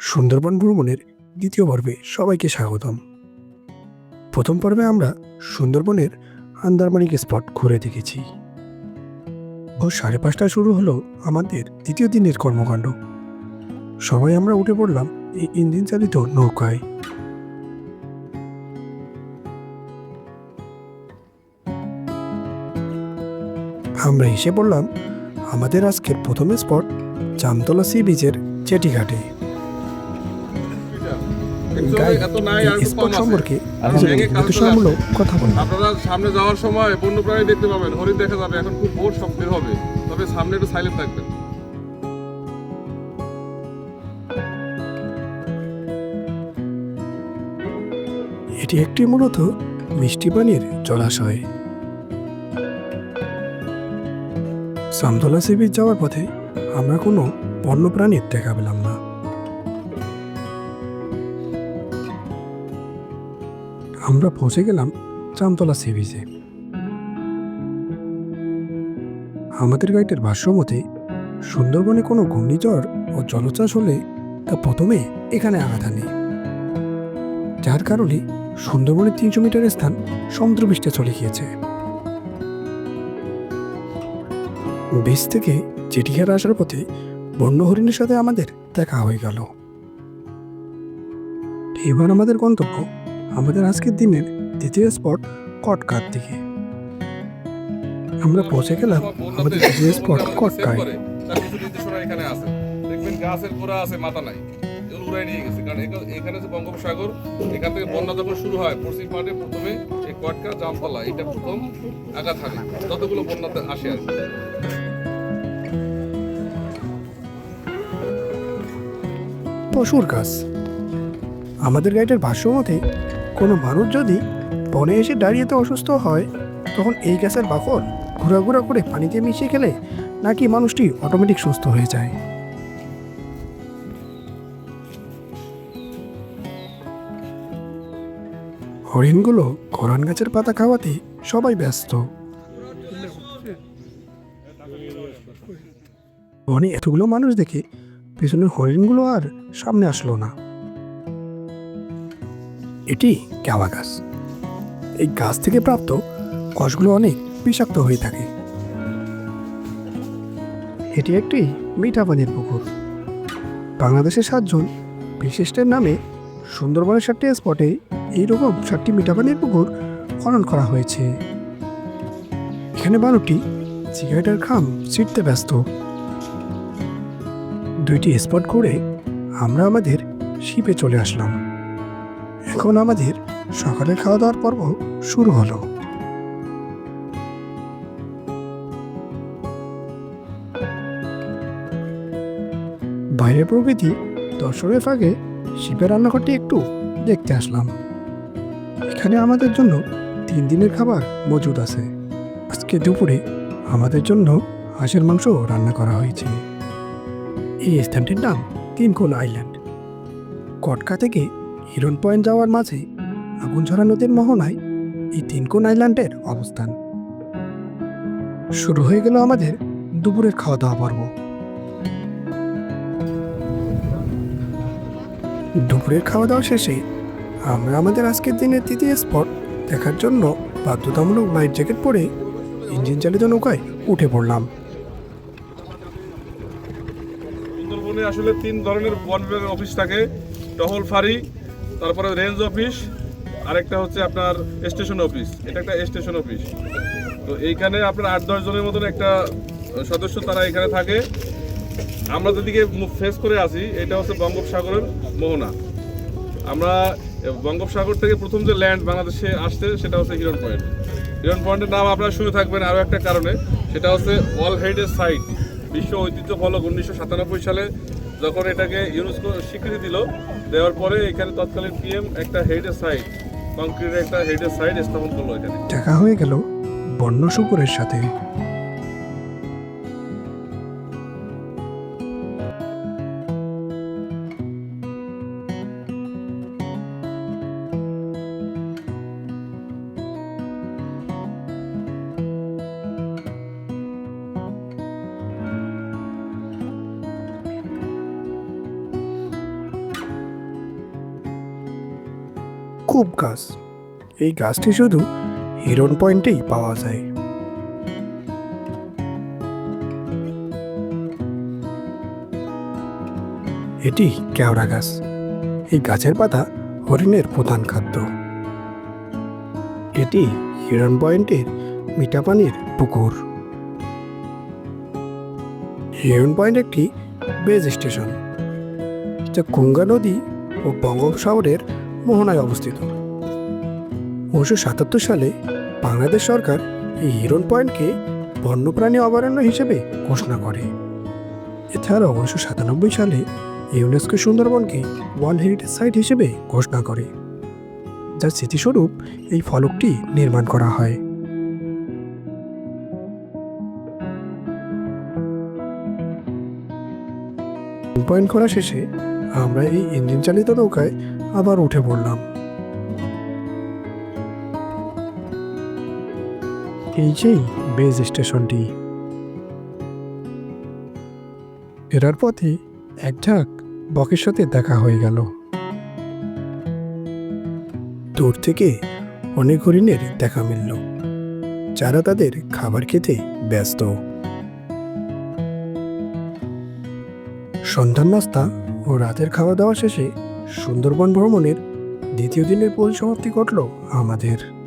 সুন্দরবন ভ্রমণের দ্বিতীয় পর্বে সবাইকে স্বাগতম। প্রথম পর্বে আমরা সুন্দরবনের আন্দারমানিক স্পট ঘুরে দেখেছি। ও সাড়ে পাঁচটায় শুরু হলো আমাদের দ্বিতীয় দিনের কর্মকাণ্ড। সবাই আমরা উঠে পড়লাম এই ইঞ্জিন চালিত নৌকায়। আমরা এসে পড়লাম আমাদের আজকের প্রথম স্পট জামতলা সি বিচের চেটিঘাটে। গাইড এই স্পট সম্পর্কে কথা আপনারা সামনে যাওয়ার সময় বন্যপ্রাণী দেখতে পাবেন হরিণ দেখা যাবে এখন খুব ভোর হবে। তবে সামনে একটু সাইলেন্ট থাকবেন। এটি একটি মূলত মিষ্টি পানির জলাশয়। সামতলা সি যাওয়ার পথে আমরা কোনো বন্যপ্রাণীর দেখা পেলাম না। আমরা পৌঁছে গেলাম চামতলা সি বিচে আমাদের গাইডের ভাষ্য মতে সুন্দরবনে কোনো ঘূর্ণিঝড় ও জলোচ্ছ্বাস হলে তা প্রথমে এখানে আঘাত আনে যার কারণে সুন্দরবনের তিনশো মিটারের স্থান সমুদ্রপৃষ্ঠে চলে গিয়েছে। বিচ থেকে চেটিঘাট আসার পথে বন্য হরিণের সাথে আমাদের দেখা হয়ে গেল। এবার আমাদের গন্তব্য আমাদের আজকের দিনের দ্বিতীয় স্পট কটকার দিকে। আমরা পৌঁছে গেলাম আমাদের দ্বিতীয় স্পট কটকায়। এখানে আছে দেখবেন গাছের গোড়া আছে মাথা নাই। এগুলো উড়াই নিয়ে গেছে। কারণ এখানে যে বঙ্গোপসাগর এখান থেকে বন্যা যখন শুরু হয় পশ্চিম পাটে প্রথমে এই কটকা জামতলা এটা প্রথম আঘাত থাকে যতগুলো বন্যাতে আসে আর পশুর গাছ। আমাদের গাইডের ভাষ্য মতে কোনো মানুষ যদি বনে এসে দাঁড়িয়েতে অসুস্থ হয়, তখন এই গাছের বাকল ঘোরাঘোরা করে পানিতে মিশিয়ে খেলে নাকি মানুষটি অটোমেটিক সুস্থ হয়ে যায়? হরিণগুলো কোরআন গাছের পাতা খাওয়াতে সবাই ব্যস্ত। বনে এতগুলো মানুষ দেখে পেছনের হরিণগুলো আর সামনে আসলো না। এটি কেওয়া গাছ। এই গাছ থেকে প্রাপ্ত কষগুলো অনেক বিষাক্ত হয়ে থাকে। এটি একটি মিঠা পানির পুকুর। বাংলাদেশের সাতজন বিশিষ্টের নামে সুন্দরবনের সাতটি স্পটে এইরকম সাতটি মিঠা পানির পুকুর খনন করা হয়েছে। এখানে বারোটি সিগারেটের খাম ছিটতে ব্যস্ত। দুইটি স্পট করে আমরা আমাদের শিপে চলে আসলাম। এখন আমাদের সকালে খাওয়া দাওয়ার পর্ব শুরু হলো। বাইরের প্রকৃতি দর্শনের ফাঁকে শিপের রান্নাঘরটি একটু দেখতে আসলাম। এখানে আমাদের জন্য তিন দিনের খাবার মজুদ আছে। আজকে দুপুরে আমাদের জন্য হাঁসের মাংস রান্না করা হয়েছে। এই স্থানটির নাম তিনকোন আইল্যান্ড। কটকা থেকে হিরন পয়েন্ট যাওয়ার মাঝে আগুনঝরা নদীর মোহনায় এই তিনকোন আইল্যান্ডের অবস্থান। শুরু হয়ে গেল আমাদের দুপুরের খাওয়া দাওয়া পর্ব। দুপুরের খাওয়া দাওয়া শেষে আমরা আমাদের আজকের দিনের তৃতীয় স্পট দেখার জন্য বাধ্যতামূলক লাইফ জ্যাকেট পরে ইঞ্জিন চালিত নৌকায় উঠে পড়লাম। আসলে তিন ধরনের বন বিভাগের অফিস থাকে, টহল ফাঁড়ি তারপরে রেঞ্জ অফিস আরেকটা হচ্ছে আপনার স্টেশন অফিস এটা একটা স্টেশন অফিস তো এইখানে আপনার আট দশ জনের মতন একটা সদস্য তারা এখানে থাকে। আমরা যেদিকে ফেস করে আসি এটা হচ্ছে বঙ্গোপসাগরের মোহনা। আমরা বঙ্গোপসাগর থেকে প্রথম যে ল্যান্ড বাংলাদেশে আসছে, সেটা হচ্ছে হিরন পয়েন্ট হিরন পয়েন্টের নাম আপনারা শুনে থাকবেন আরও একটা কারণে, সেটা হচ্ছে অল হেডের সাইট বিশ্ব ঐতিহ্য ফলক উনিশশো সাতানব্বই সালে যখন এটাকে ইউনেস্কো স্বীকৃতি দিল, দেওয়ার পরে এখানে তৎকালীন পিএম একটা হেডের সাইট কংক্রিটের একটা হেডের সাইট স্থাপন করল এখানে। দেখা হয়ে গেল বন্য শুকুরের সাথে। খুব গাছ। এই গাছটি শুধু হিরন পয়েন্টেই পাওয়া যায়। এটি কেওড়া গাছ। এই গাছের পাতা হরিণের প্রধান খাদ্য। এটি হিরন পয়েন্টের মিঠা পানির পুকুর। হিরন পয়েন্ট একটি বেজ স্টেশন, যা গঙ্গা নদী ও বঙ্গোপসাগরের মোহনায় অবস্থিত। উনিশশো সাতাত্তর সালে বাংলাদেশ সরকার এই হিরন পয়েন্টকে বন্যপ্রাণী অভয়ারণ্য হিসেবে ঘোষণা করে। এছাড়াও উনিশশো সাতানব্বই সালে ইউনেস্কো সুন্দরবনকে ওয়ার্ল্ড হেরিটেজ সাইট হিসেবে ঘোষণা করে। যার স্মৃতিস্বরূপ এই ফলকটি নির্মাণ করা হয়। পয়েন্ট করা শেষে আমরা এই ইঞ্জিন চালিত নৌকায় আবার উঠে পড়লাম। এই যেই বেজ স্টেশনটি। ফেরার পথে এক ঝাঁক বকের সাথে দেখা হয়ে গেল। দূর থেকে অনেক হরিণের দেখা মিলল। যারা তাদের খাবার খেতে ব্যস্ত। সন্ধ্যার নাস্তা ও রাতের খাওয়া দাওয়া শেষে সুন্দরবন ভ্রমণের দ্বিতীয় দিনের পরিসমাপ্তি ঘটল আমাদের।